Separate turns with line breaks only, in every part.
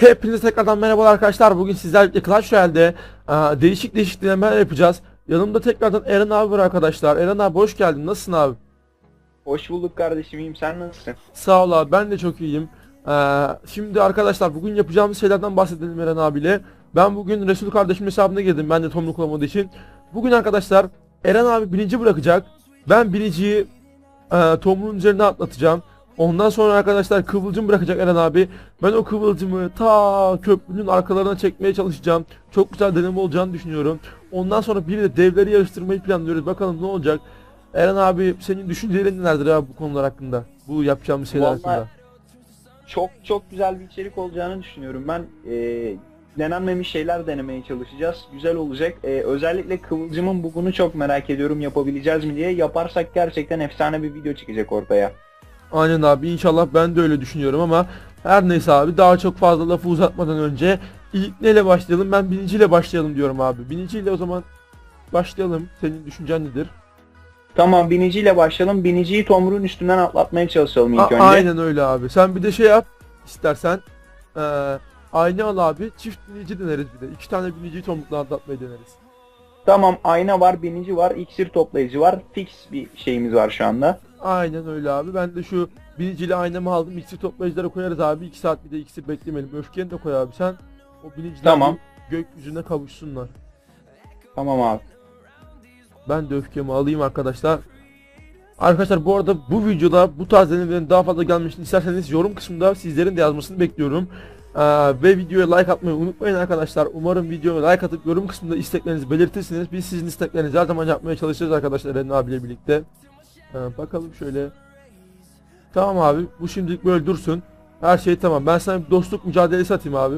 Hepinize tekrardan merhabalar arkadaşlar. Bugün sizlerle Clash Royale'de değişik değişik denemeler yapacağız. Yanımda tekrardan Eren abi var arkadaşlar. Eren abi hoş geldin. Nasılsın abi?
Hoş bulduk kardeşim iyiyim sen nasılsın?
Sağ ol abi. Ben de çok iyiyim. Ee, şimdi arkadaşlar bugün yapacağımız şeylerden bahsedelim Eren abiyle. Ben bugün Resul kardeşim hesabına girdim. Ben de Tomruk olmadığı için. Bugün arkadaşlar Eren abi birinci bırakacak. Ben biniciyi e, Tomruk'un üzerine atlatacağım. Ondan sonra arkadaşlar kıvılcım bırakacak Eren abi. Ben o kıvılcımı ta köprünün arkalarına çekmeye çalışacağım. Çok güzel deneme olacağını düşünüyorum. Ondan sonra bir de devleri yarıştırmayı planlıyoruz. Bakalım ne olacak. Eren abi senin düşüncelerin nelerdir abi bu konular hakkında? Bu yapacağımız şeyler
Vallahi-
hakkında.
Çok çok güzel bir içerik olacağını düşünüyorum ben. Ee, denenmemiş şeyler denemeye çalışacağız. Güzel olacak. Ee, özellikle Kıvılcım'ın bugunu çok merak ediyorum yapabileceğiz mi diye. Yaparsak gerçekten efsane bir video çıkacak ortaya.
Aynen abi inşallah ben de öyle düşünüyorum ama her neyse abi daha çok fazla lafı uzatmadan önce ilk neyle başlayalım? Ben biniciyle başlayalım diyorum abi. Biniciyle o zaman başlayalım. Senin düşüncen nedir?
Tamam biniciyle başlayalım. Biniciyi Tomruğun üstünden atlatmaya çalışalım ilk
A-
önce.
Aynen öyle abi. Sen bir de şey yap istersen. Ee, aynı al abi. Çift binici deneriz bir de. İki tane biniciyi tomrukla atlatmayı deneriz.
Tamam ayna var, binici var, iksir toplayıcı var. Fix bir şeyimiz var şu anda.
Aynen öyle abi. Ben de şu biniciyle aynamı aldım. İksir toplayıcılara koyarız abi. 2 saat bir de iksir beklemeyelim. Öfkeni de koy abi sen. O biniciler
Tamam.
gökyüzüne kavuşsunlar.
Tamam abi.
Ben de öfkemi alayım arkadaşlar. Arkadaşlar bu arada bu videoda bu tarz denemelerin daha fazla gelmesini isterseniz yorum kısmında sizlerin de yazmasını bekliyorum. Ee, ve videoya like atmayı unutmayın arkadaşlar. Umarım videoya like atıp yorum kısmında isteklerinizi belirtirsiniz. Biz sizin isteklerinizi her zaman yapmaya çalışacağız arkadaşlar Eren abiyle birlikte. Ee, bakalım şöyle. Tamam abi bu şimdilik böyle dursun. Her şey tamam. Ben sana bir dostluk mücadelesi atayım abi.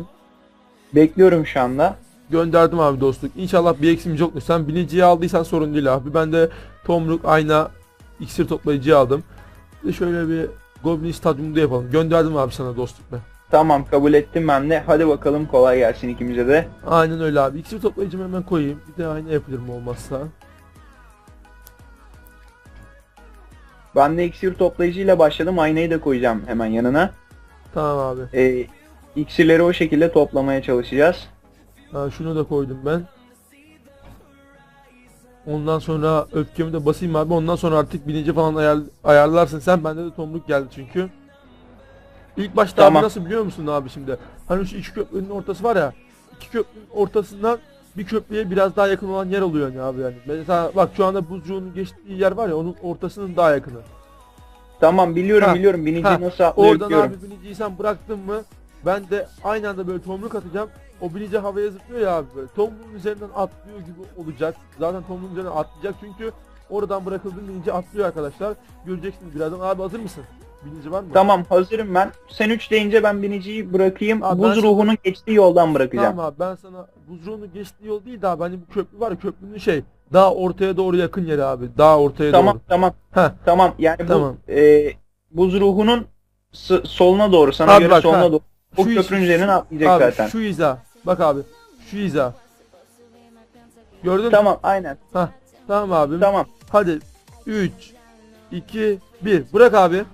Bekliyorum şu anda.
Gönderdim abi dostluk. İnşallah bir eksimiz yoktur. Sen biniciyi aldıysan sorun değil abi. Ben de tomruk, ayna, iksir toplayıcıyı aldım. Bir de şöyle bir Goblin stadyumunda yapalım. Gönderdim abi sana dostluk ben.
Tamam kabul ettim ben de. Hadi bakalım kolay gelsin ikimize de.
Aynen öyle abi. İksir toplayıcımı hemen koyayım. Bir de ayna yapılır mı olmazsa.
Ben de iksir toplayıcıyla başladım. Aynayı da koyacağım hemen yanına.
Tamam abi.
Ee, iksirleri o şekilde toplamaya çalışacağız.
Ha, şunu da koydum ben. Ondan sonra öfkemi de basayım abi. Ondan sonra artık binici falan ayar, ayarlarsın sen. Bende de tomruk geldi çünkü. İlk başta
Tamam.
abi nasıl biliyor musun abi şimdi? Hani şu iki köprünün ortası var ya. iki köprünün ortasından bir köprüye biraz daha yakın olan yer oluyor yani abi yani. Mesela bak şu anda buzcuğunun geçtiği yer var ya onun ortasının daha yakını.
Tamam biliyorum
Ha,
biliyorum. Biniciyi
ha,
nasıl atlayıp
Oradan
biliyorum.
abi biniciyi sen bıraktın mı ben de aynı anda böyle tomruk atacağım. O binici havaya zıplıyor ya abi böyle. Tomruğun üzerinden atlıyor gibi olacak. Zaten tomruğun üzerinden atlayacak çünkü oradan bırakıldığın binici atlıyor arkadaşlar. Göreceksiniz birazdan. Abi hazır mısın? Binici var mı?
Tamam hazırım ben. Sen 3 deyince ben biniciyi bırakayım.
Abi ben
Buz
sana-
ruhunun geçtiği yoldan bırakacağım.
Tamam abi ben sana buzruğunun geçtiği yol değil de abi hani bu köprü var ya köprünün şey daha ortaya doğru yakın yeri abi. Daha ortaya
Tamam
doğru.
tamam
Heh.
tamam. Yani
Tamam.
bu e, buz ruhunun s- soluna doğru sana
Abi
göre
bak,
soluna
ha.
doğru. Bu
Şu
köprünün
iz-
üzerinden atlayacak
Abi
zaten.
şu hiza. Bak abi. Şu hiza. Gördün mü?
Tamam aynen.
Tamam abim.
Tamam.
Hadi 3 2 1 bırak abi.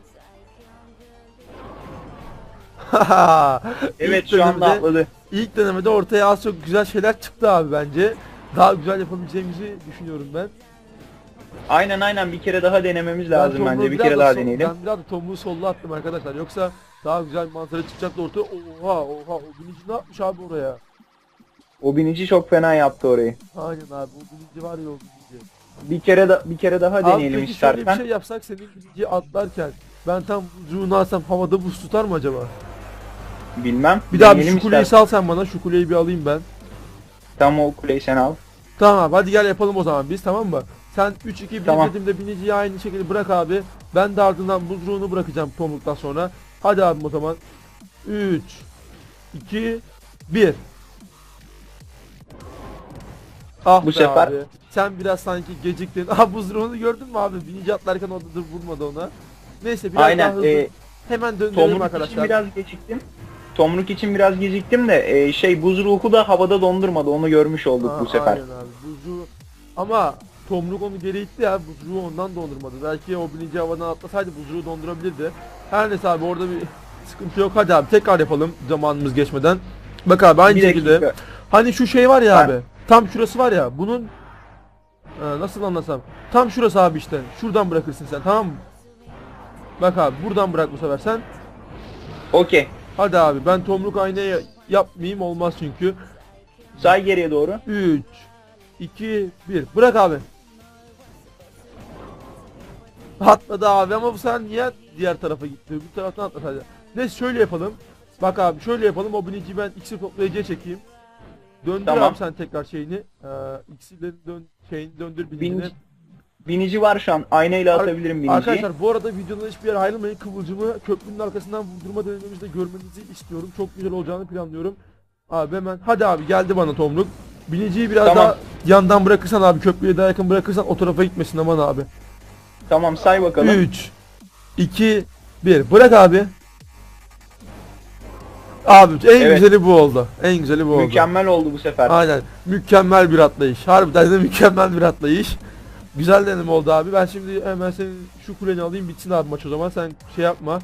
Evet şu anda atladı.
İlk denemede ortaya az çok güzel şeyler çıktı abi bence. Daha güzel yapabileceğimizi düşünüyorum ben.
Aynen aynen bir kere daha denememiz
Ben
lazım bence. Bir kere
da
daha
sol-
deneyelim.
Ben biraz da Tomruğu solla attım arkadaşlar. Yoksa daha güzel bir manzara çıkacaktı ortaya. Oha oha o binici ne yapmış abi oraya?
O binici çok fena yaptı orayı.
Aynen abi o binici var ya o binici.
Bir kere da bir kere daha
Abi
deneyelim
peki şöyle bir
istersen.
şey yapsak senin binici atlarken ben tam buzuğunu alsam havada buz tutar mı acaba?
Bilmem.
Bir daha bir şu kuleyi
istersen.
sal sen bana şu kuleyi bir alayım ben.
Tamam o kuleyi sen al.
Tamam hadi gel yapalım o zaman biz tamam mı? Sen 3 2 1
Tamam.
dediğimde biniciyi aynı şekilde bırak abi. Ben de ardından buzruğunu bırakacağım tomruktan sonra. Hadi abi o zaman. 3 2 1 Ah
Bu sefer-
abi. Sen biraz sanki geciktin. Ah buzruğunu gördün mü abi? Binici atlarken orada dur vurmadı ona. Neyse biraz daha
Aynen.
hızlı.
E,
Hemen döndürelim arkadaşlar.
biraz geciktim. Tomruk için biraz geciktim de e, şey buz ruhu da havada dondurmadı. Onu görmüş olduk
Ha,
bu sefer.
Aynen abi. Buzruğu ama Tomruk onu geri itti ya. Buzruğu ondan dondurmadı. Belki o bilinci havadan atlasaydı buzruğu dondurabilirdi. Her neyse abi orada bir Sıkıntı yok. Hadi abi tekrar yapalım zamanımız geçmeden. Bak abi aynı
Bir
şekilde.
dakika.
Hani şu şey var ya
Ben-
abi. Tam şurası var ya. Bunun Ee, nasıl anlasam? Tam şurası abi işte. Şuradan bırakırsın sen tamam mı? Bak abi buradan bırak bu sefer sen.
Okey.
Hadi abi ben tomruk aynaya yapmayayım olmaz çünkü.
Say geriye doğru.
3 2 1 Bırak abi. Atladı abi ama bu sen niye diğer tarafa gitti? Bu taraftan atla hadi. Neyse şöyle yapalım. Bak abi şöyle yapalım. O biniciyi ben X'i toplayıcıya çekeyim. Döndür
Tamam.
abi sen tekrar şeyini. Ee, de dön şeyini döndür binicini.
Binici, binici var şu an. Aynayla
Ar-
atabilirim biniciyi.
Arkadaşlar bu arada videoda hiçbir yere ayrılmayın. Kıvılcımı köprünün arkasından vurdurma denememizi de görmenizi istiyorum. Çok güzel olacağını planlıyorum. Abi hemen hadi abi geldi bana tomruk. Biniciyi biraz
Tamam.
daha yandan bırakırsan abi köprüye daha yakın bırakırsan o tarafa gitmesin aman abi.
Tamam say bakalım.
3 2 1 bırak abi. Abi en
Evet.
güzeli bu oldu. En güzeli bu oldu.
Mükemmel oldu bu sefer.
Aynen. Mükemmel bir atlayış. Harbiden de mükemmel bir atlayış. Güzel deneme oldu abi. Ben şimdi hemen senin şu kuleni alayım bitsin abi maç o zaman. Sen şey yapma.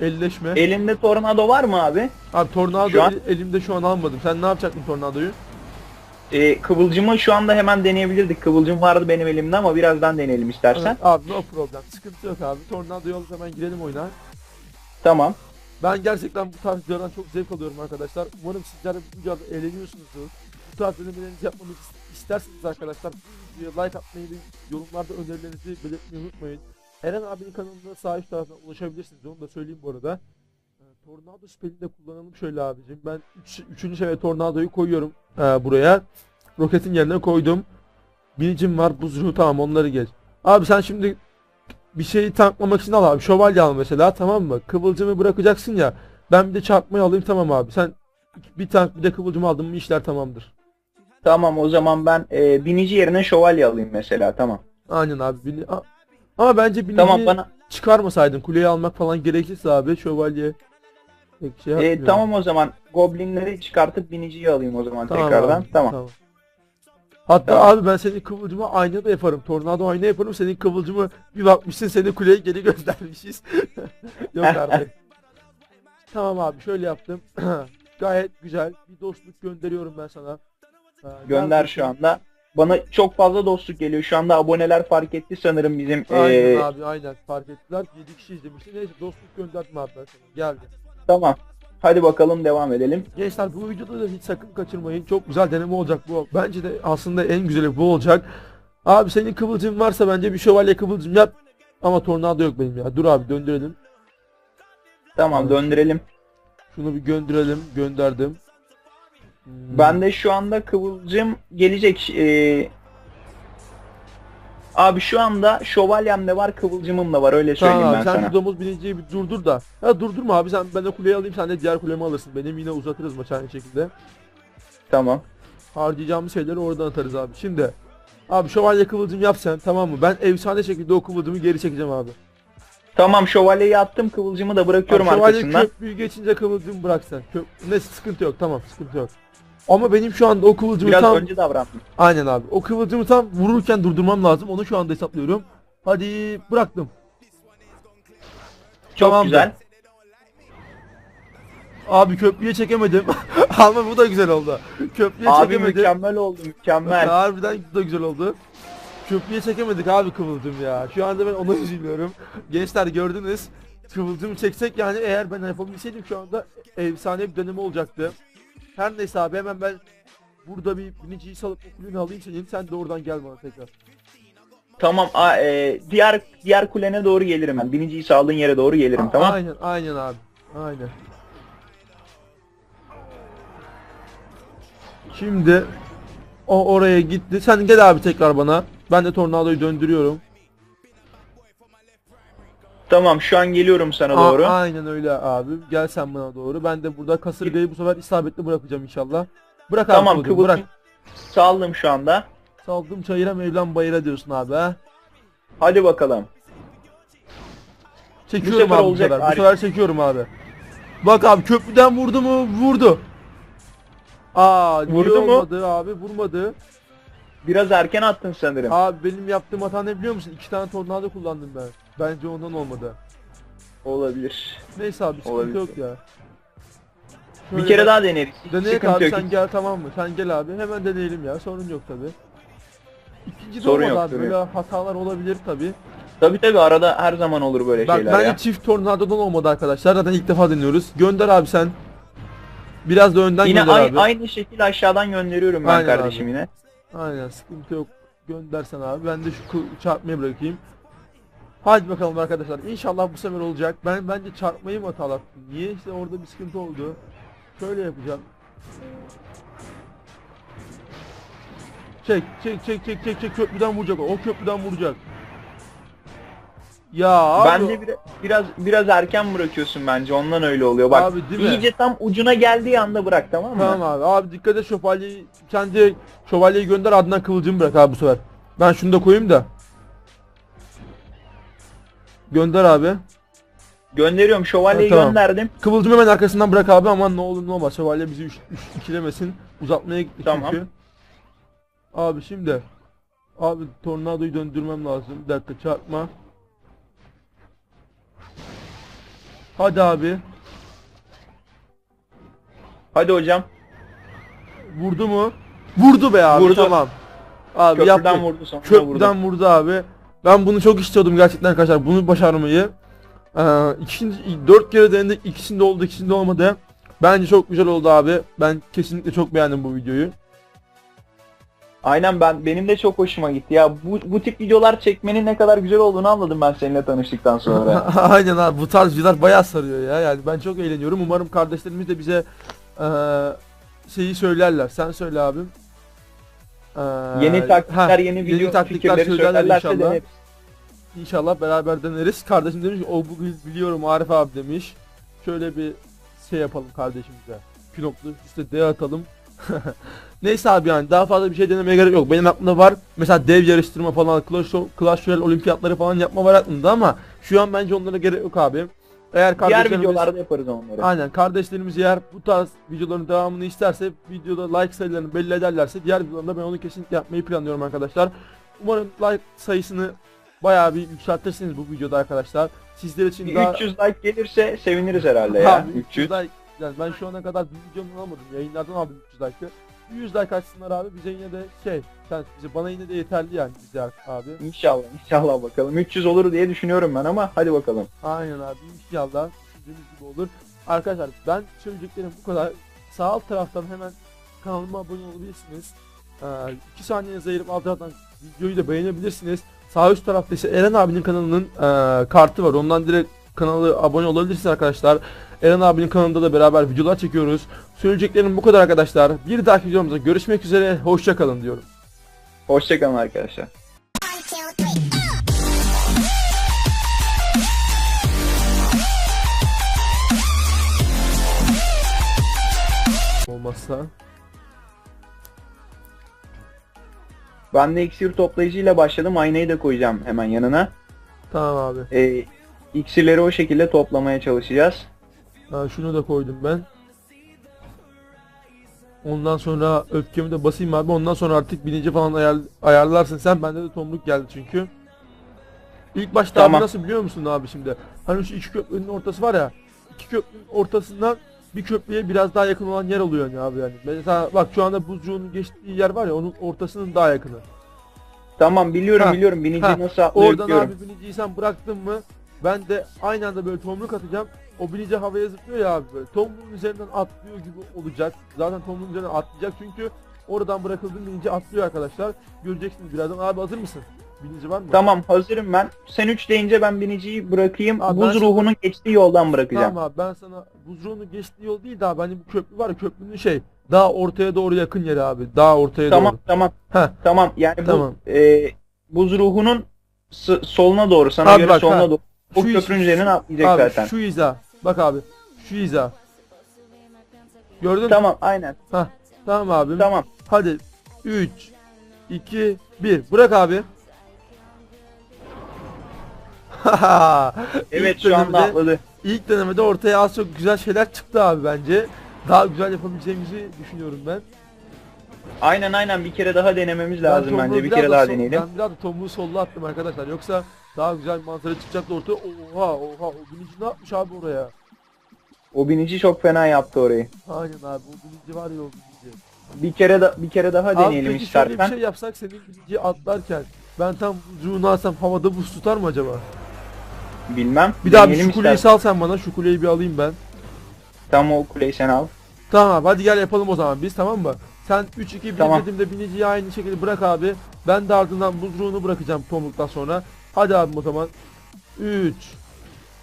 Elleşme.
Elinde tornado var mı abi?
abi tornado
Şu an-
el- elimde şu an almadım. Sen ne yapacaktın tornadoyu?
Ee, kıvılcımı şu anda hemen deneyebilirdik. Kıvılcım vardı benim elimde ama birazdan deneyelim istersen.
Evet, abi no problem. Sıkıntı yok abi. Tornadoyu alıp hemen girelim oyuna.
Tamam.
Ben gerçekten bu tarz videolardan çok zevk alıyorum arkadaşlar. Umarım sizler de bu videoda eğleniyorsunuzdur. Bu tarz denemelerinizi yapmamı is- isterseniz arkadaşlar videoya like atmayı ve yorumlarda önerilerinizi belirtmeyi unutmayın. Eren abinin kanalında sağ üst taraftan ulaşabilirsiniz. Onu da söyleyeyim bu arada. Ee, Tornado spellini de kullanalım şöyle abicim. Ben 3. Üç, üçüncü seviye tornadoyu koyuyorum ee, buraya. Roketin yerine koydum. Binicim var, buz ruhu tamam onları geç. Abi sen şimdi bir şeyi tanklamak için al abi. Şövalye al mesela tamam mı? Kıvılcımı bırakacaksın ya. Ben bir de çarpmayı alayım tamam abi. Sen bir tank bir de kıvılcım aldın mı işler tamamdır.
Tamam o zaman ben e, binici yerine şövalye alayım mesela. Tamam.
Aynen abi. Bini... A- Ama bence binici
Tamam bana
çıkarmasaydın. Kuleyi almak falan gerekirse abi şövalye. Pek şey
e, tamam o zaman goblinleri çıkartıp biniciyi alayım o zaman
Tamam
tekrardan.
abi,
Tamam.
Hatta
Tamam.
abi ben senin kıvılcımı ayna da yaparım. Tornado ayna yaparım. Senin kıvılcımı bir bakmışsın seni kuleye geri göndermişiz. Yok artık. tamam abi şöyle yaptım. Gayet güzel. Bir dostluk gönderiyorum ben sana. Ee,
Gönder şu anda. Bana çok fazla dostluk geliyor. Şu anda aboneler fark etti sanırım bizim.
Aynen
e,
abi aynen fark ettiler. 7 kişi izlemişti. Neyse dostluk gönderdim abi ben sana. Geldi.
Tamam. Hadi bakalım devam edelim.
Gençler bu videoda da hiç sakın kaçırmayın. Çok güzel deneme olacak bu. Bence de aslında en güzeli bu olacak. Abi senin kıvılcım varsa bence bir şövalye kıvılcım yap. Ama tornado yok benim ya. Dur abi döndürelim.
Tamam döndürelim.
Şunu bir gönderelim. Gönderdim. Hmm.
Ben de şu anda kıvılcım gelecek. e, Abi şu anda şövalyem de var, kıvılcımım da var öyle söyleyeyim
Tamam
ben
sen
sana.
şu domuz biniciyi bir durdur da. Ha durdurma abi sen ben de kuleyi alayım sen de diğer kulemi alırsın. Benim yine uzatırız maçı aynı şekilde.
Tamam.
Harcayacağımız şeyleri oradan atarız abi. Şimdi abi şövalye kıvılcım yap sen tamam mı? Ben efsane şekilde o kıvılcımı geri çekeceğim abi.
Tamam şövalyeyi attım, kıvılcımı da bırakıyorum
Abi şövalye
arkasından.
köprüyü geçince kıvılcımı bırak sen. Köp ne sıkıntı yok tamam sıkıntı yok. Ama benim şu anda o kıvılcımı
Biraz
tam
önce davrandım.
aynen abi. O kıvılcımı tam vururken durdurmam lazım. Onu şu anda hesaplıyorum. Hadi bıraktım.
Çok
Tamamdır.
güzel.
Abi köprüye çekemedim. Ama bu da güzel oldu. Köprüye
Abi
çekemedim.
mükemmel oldu, mükemmel.
Harbiden bu da güzel oldu. Köprüye çekemedik abi kıvılcım ya. Şu anda ben ona üzülüyorum. Gençler gördünüz. Kıvılcımı çeksek yani eğer ben yapabilseydim şu anda efsane bir dönemi olacaktı. Her neyse abi hemen ben burada bir biniciyi salıp o kulünü alayım senin. Sen de oradan gel bana tekrar.
Tamam, a, e, diğer diğer kulene doğru gelirim ben. Biniciyi sağladığın yere doğru gelirim, tamam?
Aynen aynen abi. Aynen. Şimdi o oraya gitti. Sen gel abi tekrar bana. Ben de tornadoyu döndürüyorum.
Tamam, şu an geliyorum sana
A-
doğru.
aynen öyle abi. Gel sen bana doğru. Ben de burada kasırgayı bu sefer isabetli bırakacağım inşallah. Bırak abi
Tamam,
bırak.
saldım şu anda.
Saldım çayıra mevlam bayıra diyorsun abi ha.
Hadi bakalım.
Çekiyorum
sefer
abi bu
olacak,
sefer. Bu sefer çekiyorum abi. Bak abi köprüden vurdu mu? Vurdu. Aa
Vurdu mu?
olmadı abi vurmadı.
Biraz erken attın sanırım.
Abi benim yaptığım hata ne biliyor musun? İki tane tornado kullandım ben. Bence ondan olmadı.
Olabilir.
Neyse abi sıkıntı
Olabilir.
yok ya.
bir
Şöyle
kere daha deneriz. Sıkıntı
abi
yok.
sen gel tamam mı? Sen gel abi hemen deneyelim ya sorun yok tabi. İkinci de
Sorun
olmadı
yok,
abi
sorun
böyle hatalar olabilir tabi.
Tabii tabii arada her zaman olur böyle
Ben,
şeyler
bence
ya.
çift tornadodan olmadı arkadaşlar zaten ilk defa deniyoruz. Gönder abi sen. Biraz da önden
Yine
gönder
ay-
abi.
aynı şekil aşağıdan gönderiyorum ben
Aynen
kardeşim
abi.
yine.
Aynen sıkıntı yok. Göndersen abi. Ben de şu çarpmayı bırakayım. Hadi bakalım arkadaşlar. İnşallah bu sefer olacak. Ben bence çarpmayı mı hatalattım? Niye işte orada bir sıkıntı oldu. Şöyle yapacağım. Çek çek çek çek çek çek köprüden vuracak o. Köprüden vuracak. Ya abi.
Bence bir- biraz biraz erken bırakıyorsun bence ondan öyle oluyor. Bak
Abi, değil mi?
iyice tam ucuna geldiği anda bırak tamam mı?
Tamam abi. Abi dikkat et şövalyeyi. Sen direkt şövalyeyi gönder ardından kılıcımı bırak abi bu sefer. Ben şunu da koyayım da. Gönder abi.
Gönderiyorum şövalyeyi
Ha, tamam.
gönderdim.
Kıvılcım hemen arkasından bırak abi aman ne olur ne olmaz. Şövalye bizi üç, üç, ikilemesin. Uzatmaya gitti
Tamam.
çünkü. Abi şimdi. Abi tornadoyu döndürmem lazım. Bir dakika çarpma. Hadi abi.
Hadi hocam.
Vurdu mu? Vurdu be abi
Vurdu.
tamam. Abi
Köprüden
yaptı.
vurdu sonra vurdu.
Köprüden vurdu abi. Ben bunu çok istiyordum gerçekten arkadaşlar. Bunu başarmayı. Ee, ikinci, dört kere denedik. İkisinde oldu, ikisinde olmadı. Bence çok güzel oldu abi. Ben kesinlikle çok beğendim bu videoyu.
Aynen ben benim de çok hoşuma gitti ya. Bu, bu tip videolar çekmenin ne kadar güzel olduğunu anladım ben seninle tanıştıktan sonra.
Aynen abi. Bu tarz videolar bayağı sarıyor ya. Yani ben çok eğleniyorum. Umarım kardeşlerimiz de bize eee, şeyi söylerler. Sen söyle abim. Eee,
yeni taktikler,
heh,
yeni video
taktikler
fikirleri
söylerler
söylerlerse
inşallah. İnşallah beraber deneriz. Kardeşim demiş ki, o bu biliyorum Arif abi demiş. Şöyle bir şey yapalım kardeşimize. Pilotlu işte D atalım. Neyse abi yani daha fazla bir şey denemeye gerek yok. Benim aklımda var. Mesela dev yarıştırma falan, Clash, Clash Royale olimpiyatları falan yapma var aklımda ama şu an bence onlara gerek yok abi. Eğer
Diğer
kardeşlerimiz...
videolarda yaparız onları.
Aynen kardeşlerimiz eğer bu tarz videoların devamını isterse videoda like sayılarını belli ederlerse diğer videolarında ben onu kesinlikle yapmayı planlıyorum arkadaşlar. Umarım like sayısını bayağı bir yükseltirsiniz bu videoda arkadaşlar. Sizler için
Bir
daha
300 like gelirse seviniriz herhalde ya.
Abi,
300.
like yani ben şu ana kadar bir videomdan almadım yayınlardan aldım 300 like'ı. 100 like açsınlar abi bize yine de şey sen bize bana yine de yeterli yani bize abi.
İnşallah inşallah bakalım. 300 olur diye düşünüyorum ben ama hadi bakalım.
Aynen abi inşallah düşündüğümüz gibi olur. Arkadaşlar ben söyleyeceklerim bu kadar. Sağ alt taraftan hemen kanalıma abone olabilirsiniz. 2 saniyenizi ayırıp alt taraftan videoyu da beğenebilirsiniz. Sağ üst tarafta ise Eren abinin kanalının eee, kartı var. Ondan direkt kanalı abone olabilirsiniz arkadaşlar. Eren abinin kanalında da beraber videolar çekiyoruz. Söyleyeceklerim bu kadar arkadaşlar. Bir dahaki videomuzda görüşmek üzere. Hoşçakalın diyorum.
Hoşçakalın arkadaşlar.
Olmazsa.
Ben de iksir toplayıcıyla başladım. Aynayı da koyacağım hemen yanına.
Tamam abi.
Ee, iksirleri o şekilde toplamaya çalışacağız.
Ha, şunu da koydum ben. Ondan sonra öfkemi de basayım abi. Ondan sonra artık bininci falan ayar, ayarlarsın sen. Bende de tomruk geldi çünkü. İlk başta
Tamam.
abi nasıl biliyor musun abi şimdi? Hani şu iki köprünün ortası var ya. iki köprünün ortasından bir köprüye biraz daha yakın olan yer oluyor yani abi yani. Mesela bak şu anda buzcuğunun geçtiği yer var ya onun ortasının daha yakını.
Tamam biliyorum
Ha,
biliyorum. Biniciyi
ha,
nasıl atlayıp
Oradan
biliyorum.
abi biniciyi sen bıraktın mı ben de aynı anda böyle tomruk atacağım. O binici havaya zıplıyor ya abi böyle. Tomruğun üzerinden atlıyor gibi olacak. Zaten tomruğun üzerinden atlayacak çünkü oradan bırakıldığın binici atlıyor arkadaşlar. Göreceksiniz birazdan. Abi hazır mısın? Binici var mı?
Tamam hazırım ben. Sen 3 deyince ben biniciyi bırakayım.
Abi ben
Buz
sana-
ruhunun geçtiği yoldan bırakacağım.
Tamam abi ben sana buzruğunu geçtiği yol değil de abi hani bu köprü var ya köprünün şey daha ortaya doğru yakın yeri abi. Daha ortaya
Tamam
doğru.
tamam
Heh.
tamam. Yani
Tamam.
bu e, buz ruhunun soluna doğru sana
Abi
göre
bak,
soluna
ha.
doğru. Bu
Şu
köprünün üzerinden atlayacak
Abi
zaten.
şu hiza. Bak abi. Şu hiza. Gördün?
Tamam aynen.
Tamam abim.
Tamam.
Hadi 3 2 1 bırak abi.
Evet şu anda atladı.
İlk denemede ortaya az çok güzel şeyler çıktı abi bence. Daha güzel yapabileceğimizi düşünüyorum ben.
Aynen aynen bir kere daha denememiz
Ben
lazım
tomruğu
bence. Bir
biraz
kere
da
daha
sol-
deneyelim.
Ben biraz da tomruğu sollu attım arkadaşlar. Yoksa Daha güzel bir manzara çıkacaktı ortaya. Oha oha o binici ne yapmış abi oraya?
O binici çok fena yaptı orayı.
Aynen abi o binici var ya o binici.
Bir kere da bir kere daha
Abi
deneyelim
peki şöyle bir
istersen.
şey yapsak senin binici atlarken ben tam buzuğunu alsam havada buz tutar mı acaba?
Bilmem.
Bir daha bir şu kuleyi
istersen.
sal sen bana şu kuleyi bir alayım ben.
Tamam o kuleyi sen al.
Tamam hadi gel yapalım o zaman biz tamam mı? Sen 3 2 1
Tamam.
dediğimde biniciyi aynı şekilde bırak abi. Ben de ardından buzruğunu bırakacağım tomruktan sonra. Hadi abi o zaman. 3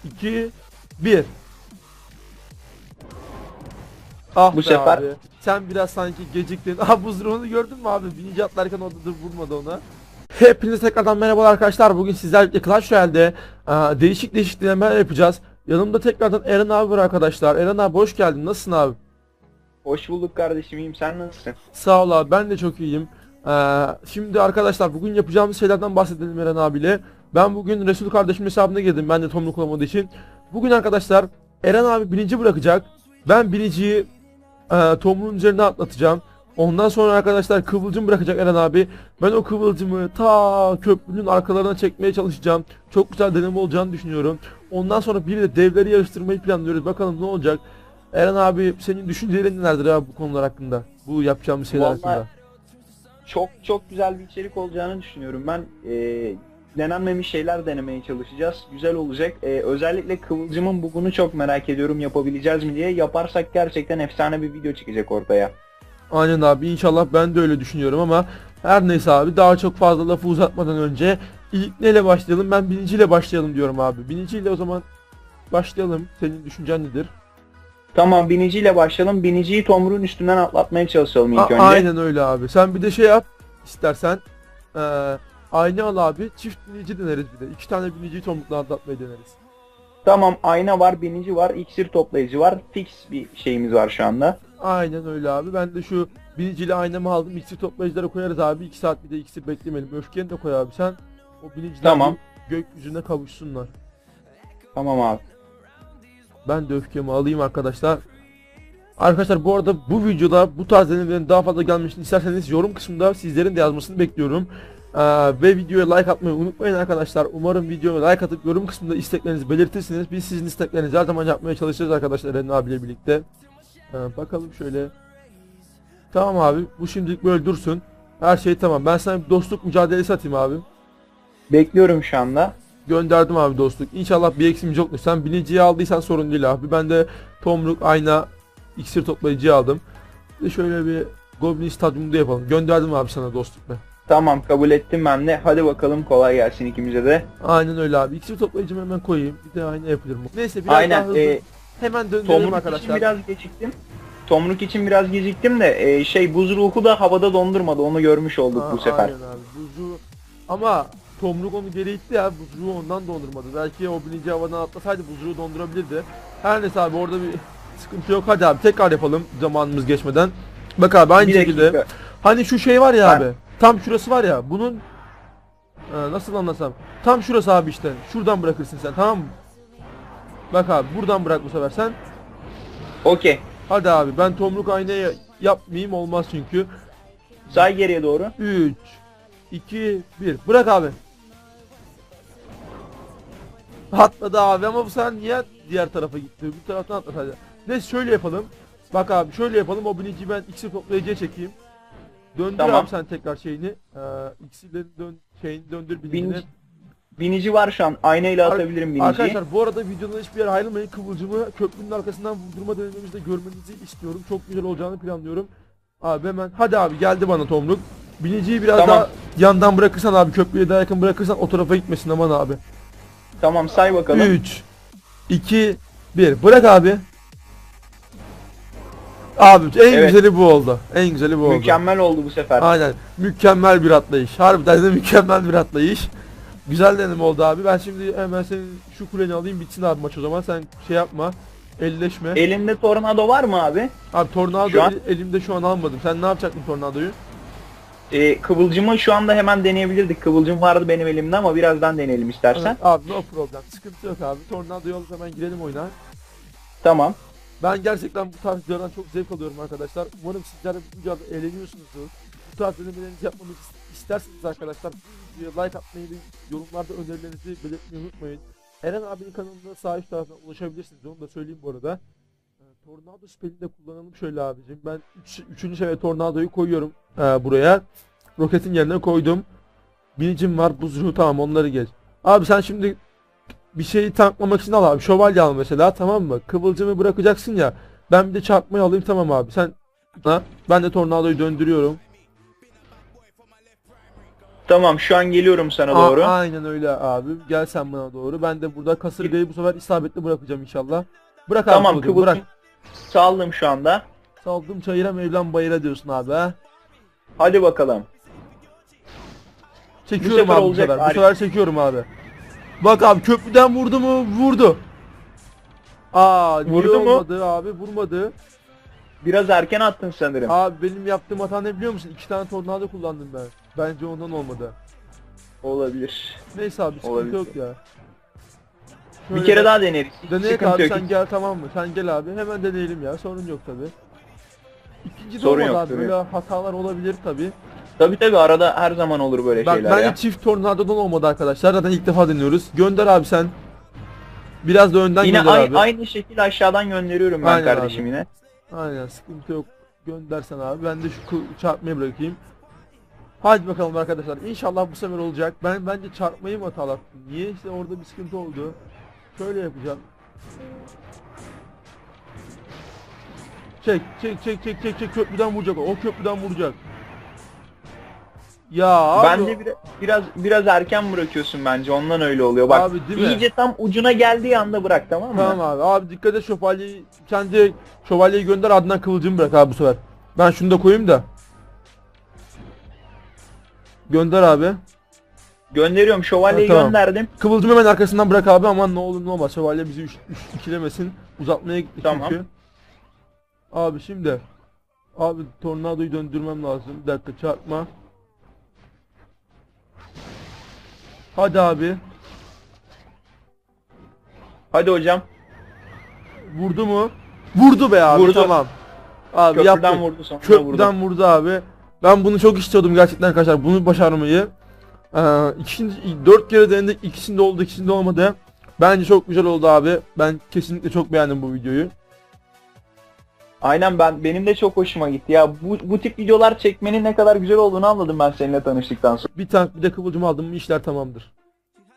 2 1 Ah
Bu sefer-
abi. Sen biraz sanki geciktin. Ah buzruğunu gördün mü abi? Binici atlarken orada dur vurmadı ona. Hepinize tekrardan merhabalar arkadaşlar. Bugün sizlerle birlikte Clash Royale'de aa, değişik değişik denemeler yapacağız. Yanımda tekrardan Eren abi var arkadaşlar. Eren abi hoş geldin. Nasılsın abi?
Hoş bulduk kardeşim iyiyim sen nasılsın?
Sağ ol abi ben de çok iyiyim. Ee, şimdi arkadaşlar bugün yapacağımız şeylerden bahsedelim Eren abiyle. Ben bugün Resul kardeşim hesabına girdim ben de tomruk olmadığı için. Bugün arkadaşlar Eren abi birinci bırakacak. Ben biniciyi e, tomruğun üzerine atlatacağım. Ondan sonra arkadaşlar kıvılcım bırakacak Eren abi. Ben o kıvılcımı ta köprünün arkalarına çekmeye çalışacağım. Çok güzel deneme olacağını düşünüyorum. Ondan sonra bir de devleri yarıştırmayı planlıyoruz. Bakalım ne olacak. Eren abi senin düşüncelerin nelerdir abi bu konular hakkında? Bu yapacağımız şeyler
Vallahi-
hakkında.
Çok çok güzel bir içerik olacağını düşünüyorum. Ben e, denenmemiş şeyler denemeye çalışacağız. Güzel olacak. E, özellikle Kıvılcım'ın bugunu çok merak ediyorum yapabileceğiz mi diye. Yaparsak gerçekten efsane bir video çıkacak ortaya.
Aynen abi inşallah ben de öyle düşünüyorum ama her neyse abi daha çok fazla lafı uzatmadan önce ilk neyle başlayalım? Ben biniciyle başlayalım diyorum abi. Biniciyle o zaman başlayalım. Senin düşüncen nedir?
Tamam biniciyle başlayalım. Biniciyi tomruğun üstünden atlatmaya çalışalım ilk
A-
önce.
aynen öyle abi. Sen bir de şey yap istersen. Ee, aynı al abi. Çift binici deneriz bir de. İki tane biniciyi tomrukla atlatmayı deneriz.
Tamam ayna var, binici var, iksir toplayıcı var. Fix bir şeyimiz var şu anda.
Aynen öyle abi. Ben de şu biniciyle aynamı aldım. İksir toplayıcılara koyarız abi. 2 saat bir de iksir beklemeyelim. Öfkeni de koy abi sen. O biniciler
Tamam.
gökyüzüne kavuşsunlar.
Tamam abi.
Ben de öfkemi alayım arkadaşlar. Arkadaşlar bu arada bu videoda bu tarz denemelerin daha fazla gelmesini isterseniz yorum kısmında sizlerin de yazmasını bekliyorum. Ee, ve videoya like atmayı unutmayın arkadaşlar. Umarım videoya like atıp yorum kısmında isteklerinizi belirtirsiniz. Biz sizin isteklerinizi her zaman yapmaya çalışacağız arkadaşlar Eren abiyle birlikte. Ee, bakalım şöyle. Tamam abi bu şimdilik böyle dursun. Her şey tamam. Ben sana bir dostluk mücadelesi atayım abi.
Bekliyorum şu anda.
Gönderdim abi dostluk. İnşallah bir eksimiz yoktur. Sen biniciyi aldıysan sorun değil abi. Ben de tomruk, ayna, iksir toplayıcıyı aldım. Bir de şöyle bir Goblin stadyumunda yapalım. Gönderdim abi sana dostluk ben.
Tamam kabul ettim ben de. Hadi bakalım kolay gelsin ikimize de.
Aynen öyle abi. İksir toplayıcımı hemen koyayım. Bir de ayna yapılır mı? Neyse biraz daha
Aynen.
hızlı.
E,
hemen döndürelim
tomruk için
arkadaşlar.
biraz geciktim. Tomruk için biraz geciktim de e, şey buz ruhu da havada dondurmadı. Onu görmüş olduk
Aa,
bu sefer.
Aynen abi. Buzluğu ama Tomruk onu geri itti ya buzluğu ondan dondurmadı. Belki o birinci havadan atlasaydı buzluğu dondurabilirdi. Her neyse abi orada bir sıkıntı yok. Hadi abi tekrar yapalım zamanımız geçmeden. Bak abi aynı
Bir
şekilde.
dakika.
Hani şu şey var ya
Ben-
abi. Tam şurası var ya. Bunun Ee, nasıl anlasam? Tam şurası abi işte. Şuradan bırakırsın sen tamam mı? Bak abi buradan bırak bu sefer sen.
Okey.
Hadi abi ben tomruk aynaya yapmayayım olmaz çünkü.
Say geriye doğru.
3 2 1 Bırak abi. Atladı abi ama bu sefer niye diğer tarafa gitti? Bu taraftan atladı hadi. Neyse şöyle yapalım. Bak abi şöyle yapalım. O biniciyi ben iksir toplayıcıya çekeyim. Döndür
Tamam.
abi sen tekrar şeyini. Ee, iksirlerin dön şeyini döndür binicini.
Binici, binici var şu an. Aynayla
Ar-
atabilirim biniciyi.
Arkadaşlar bu arada videodan hiçbir yere ayrılmayın. Kıvılcımı köprünün arkasından vurdurma denememizi de görmenizi istiyorum. Çok güzel olacağını planlıyorum. Abi hemen hadi abi geldi bana tomruk. Biniciyi biraz
Tamam.
daha yandan bırakırsan abi köprüye daha yakın bırakırsan o tarafa gitmesin aman abi.
Tamam say bakalım.
3 2 1 bırak abi. Abi en
Evet.
güzeli bu oldu. En güzeli bu oldu.
Mükemmel oldu bu sefer.
Aynen. Mükemmel bir atlayış. Harbiden de mükemmel bir atlayış. Güzel deneme oldu abi. Ben şimdi hemen senin şu kuleni alayım bitsin abi maç o zaman. Sen şey yapma. Elleşme.
Elinde tornado var mı abi?
abi tornado
Şu an-
el- elimde şu an almadım. Sen ne yapacaktın tornadoyu?
Ee, kıvılcımı şu anda hemen deneyebilirdik. Kıvılcım vardı benim elimde ama birazdan deneyelim istersen.
Evet, abi no problem. Sıkıntı yok abi. Tornadoyu alıp hemen girelim oyuna.
Tamam.
Ben gerçekten bu tarz videolardan çok zevk alıyorum arkadaşlar. Umarım sizler de bu videoda eğleniyorsunuzdur. bu tarz denemelerinizi yapmamızı isterseniz arkadaşlar like atmayı ve yorumlarda önerilerinizi belirtmeyi unutmayın. Eren abinin kanalına sağ üst taraftan ulaşabilirsiniz. Onu da söyleyeyim bu arada. Ee, Tornado spellini de kullanalım şöyle abicim. Ben 3. Üç, 3. seviye tornadoyu koyuyorum ee, buraya. Roketin yerine koydum. Binicim var, buz ruhu tamam onları geç. Abi sen şimdi bir şeyi tanklamak için al abi. Şövalye al mesela tamam mı? Kıvılcımı bırakacaksın ya. Ben bir de çarpmayı alayım tamam abi. Sen ha? Ben de tornadoyu döndürüyorum.
Tamam şu an geliyorum sana
A-
doğru.
aynen öyle abi. Gel sen bana doğru. Ben de burada kasırgayı bu sefer isabetli bırakacağım inşallah. Bırak abi
tamam kıvılcım
bırak.
saldım şu anda.
Saldım çayıra mevlam bayıra diyorsun abi ha.
Hadi bakalım.
Çekiyorum
sefer
abi bu
olacak,
sefer. Bu sefer çekiyorum abi. Bak abi köprüden vurdu mu? Vurdu. Aa
Vurdu mu?
olmadı abi vurmadı.
Biraz erken attın sanırım.
Abi benim yaptığım hata ne biliyor musun? İki tane tornado kullandım ben. Bence ondan olmadı.
Olabilir.
Neyse abi sıkıntı
Olabilir.
yok ya.
Bir
Şöyle
kere daha deneriz.
Deneyek
Sıkıntı
abi
yok.
sen gel tamam mı? Sen gel abi hemen deneyelim ya sorun yok tabi. İkinci de
Sorun
olmadı
yok,
abi
sorun
böyle hatalar olabilir tabi.
Tabi tabi arada her zaman olur böyle
Ben,
şeyler
bence
ya.
çift tornadodan olmadı arkadaşlar zaten ilk defa deniyoruz. Gönder abi sen. Biraz da önden
Yine
gönder
ay-
abi.
aynı şekil aşağıdan gönderiyorum ben
Aynen
kardeşim
abi.
yine.
Aynen sıkıntı yok. Göndersen abi. Ben de şu çarpmayı bırakayım. Hadi bakalım arkadaşlar. İnşallah bu sefer olacak. Ben bence çarpmayı mı hatalattım? Niye işte orada bir sıkıntı oldu. Şöyle yapacağım. Çek, çek, çek, çek, çek, çek. Köprüden vuracak. O köprüden vuracak. Ya abi.
Bence bir- biraz biraz erken bırakıyorsun bence ondan öyle oluyor. Bak
Abi, değil mi?
iyice tam ucuna geldiği anda bırak tamam mı?
Tamam abi. Abi dikkat et şövalyeyi. Sen de şövalyeyi gönder ardından kıvılcımı bırak abi bu sefer. Ben şunu da koyayım da. Gönder abi.
Gönderiyorum şövalyeyi
Ha, tamam.
gönderdim.
Kıvılcım hemen arkasından bırak abi aman ne olur ne olmaz. Şövalye bizi üç, üç, ikilemesin. Uzatmaya gitti
Tamam.
çünkü. Abi şimdi. Abi tornadoyu döndürmem lazım. Bir dakika çarpma. Hadi abi.
Hadi hocam.
Vurdu mu? Vurdu be abi
Vurdu.
tamam. Abi
Köprüden
yaptık.
vurdu sonra vurdu.
Köprüden vurdu abi. Ben bunu çok istiyordum gerçekten arkadaşlar. Bunu başarmayı. Ee, ikinci, dört kere denedik. İkisinde oldu, ikisinde olmadı. Bence çok güzel oldu abi. Ben kesinlikle çok beğendim bu videoyu.
Aynen ben benim de çok hoşuma gitti ya. Bu, bu tip videolar çekmenin ne kadar güzel olduğunu anladım ben seninle tanıştıktan sonra.
Bir tank bir de kıvılcım aldım mı işler tamamdır.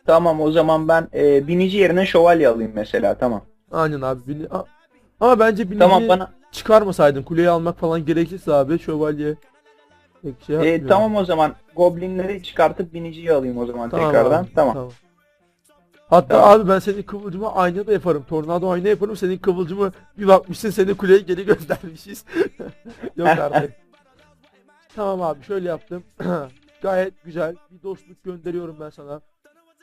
Tamam o zaman ben e, binici yerine şövalye alayım mesela tamam.
Aynen abi. Bini, A- ama bence biniciyi
Tamam bana
çıkarmasaydın. Kuleyi almak falan gerekirse abi şövalye. Pek şey
e, tamam o zaman goblinleri çıkartıp biniciyi alayım o zaman
Tamam
tekrardan.
abi,
Tamam.
Hatta abi ben senin kıvılcımı ayna da yaparım. Tornado ayna yaparım. Senin kıvılcımı bir bakmışsın seni kuleye geri göndermişiz. Yok artık. tamam abi şöyle yaptım. Gayet güzel. Bir dostluk gönderiyorum ben sana.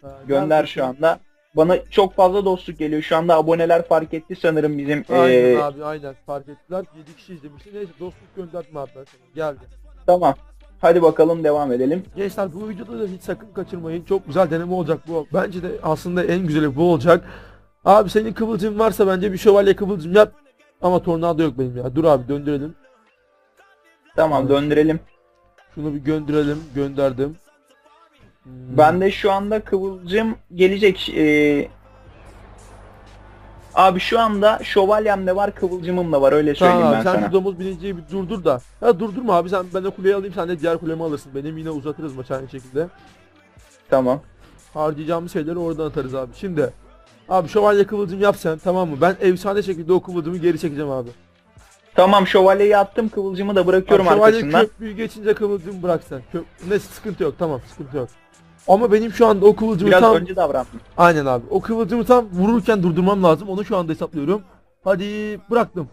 Ee,
Gönder şu anda. Bana çok fazla dostluk geliyor. Şu anda aboneler fark etti sanırım bizim.
Aynen
e,
abi aynen fark ettiler. 7 kişi izlemişti. Neyse dostluk gönderdim abi ben sana. Geldi.
Tamam. Hadi bakalım devam edelim.
Gençler bu videoda da hiç sakın kaçırmayın. Çok güzel deneme olacak bu. Bence de aslında en güzeli bu olacak. Abi senin kıvılcım varsa bence bir şövalye kıvılcım yap. Ama tornado yok benim ya. Dur abi döndürelim.
Tamam
Evet.
döndürelim.
Şunu bir gönderelim. Gönderdim. Hmm.
Ben de şu anda kıvılcım gelecek. Ee, abi şu anda şövalyem de var, kıvılcımım da var öyle söyleyeyim
Tamam
ben
sen
sana.
şu domuz biniciyi bir durdur da. Ha durdurma abi sen ben de kuleyi alayım sen de diğer kulemi alırsın. Benim yine uzatırız maçı aynı şekilde.
Tamam.
Harcayacağımız şeyleri oradan atarız abi. Şimdi abi şövalye kıvılcım yap sen tamam mı? Ben efsane şekilde o kıvılcımı geri çekeceğim abi.
Tamam şövalyeyi attım, kıvılcımı da bırakıyorum
Abi şövalye
arkasından.
köprüyü geçince kıvılcımı bırak sen. Köp ne sıkıntı yok tamam sıkıntı yok. Ama benim şu anda o kıvılcımı
Biraz
tam
önce davrandım.
aynen abi. O kıvılcımı tam vururken durdurmam lazım. Onu şu anda hesaplıyorum. Hadi bıraktım.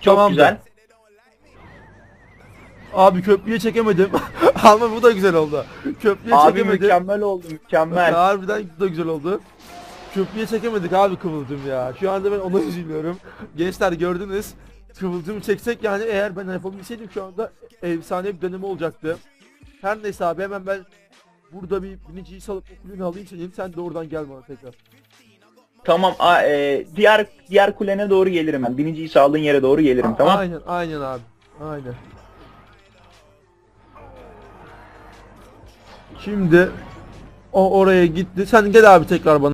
Çok
Tamamdır.
güzel.
Abi köprüye çekemedim. Ama bu da güzel oldu. Köprüye
Abi
çekemedim.
mükemmel oldu, mükemmel.
Harbiden bu da güzel oldu. Köprüye çekemedik abi kıvılcım ya. Şu anda ben ona üzülüyorum. Gençler gördünüz. Kıvılcımı çeksek yani eğer ben yapabilseydim şu anda efsane bir dönemi olacaktı. Her neyse abi hemen ben burada bir biniciyi salıp kulübünü alayım senin. Sen de oradan gel bana tekrar.
Tamam a, e, diğer diğer kulene doğru gelirim ben. Biniciyi sağladığın yere doğru gelirim A- tamam.
Aynen aynen abi. Aynen. Şimdi o oraya gitti. Sen gel abi tekrar bana.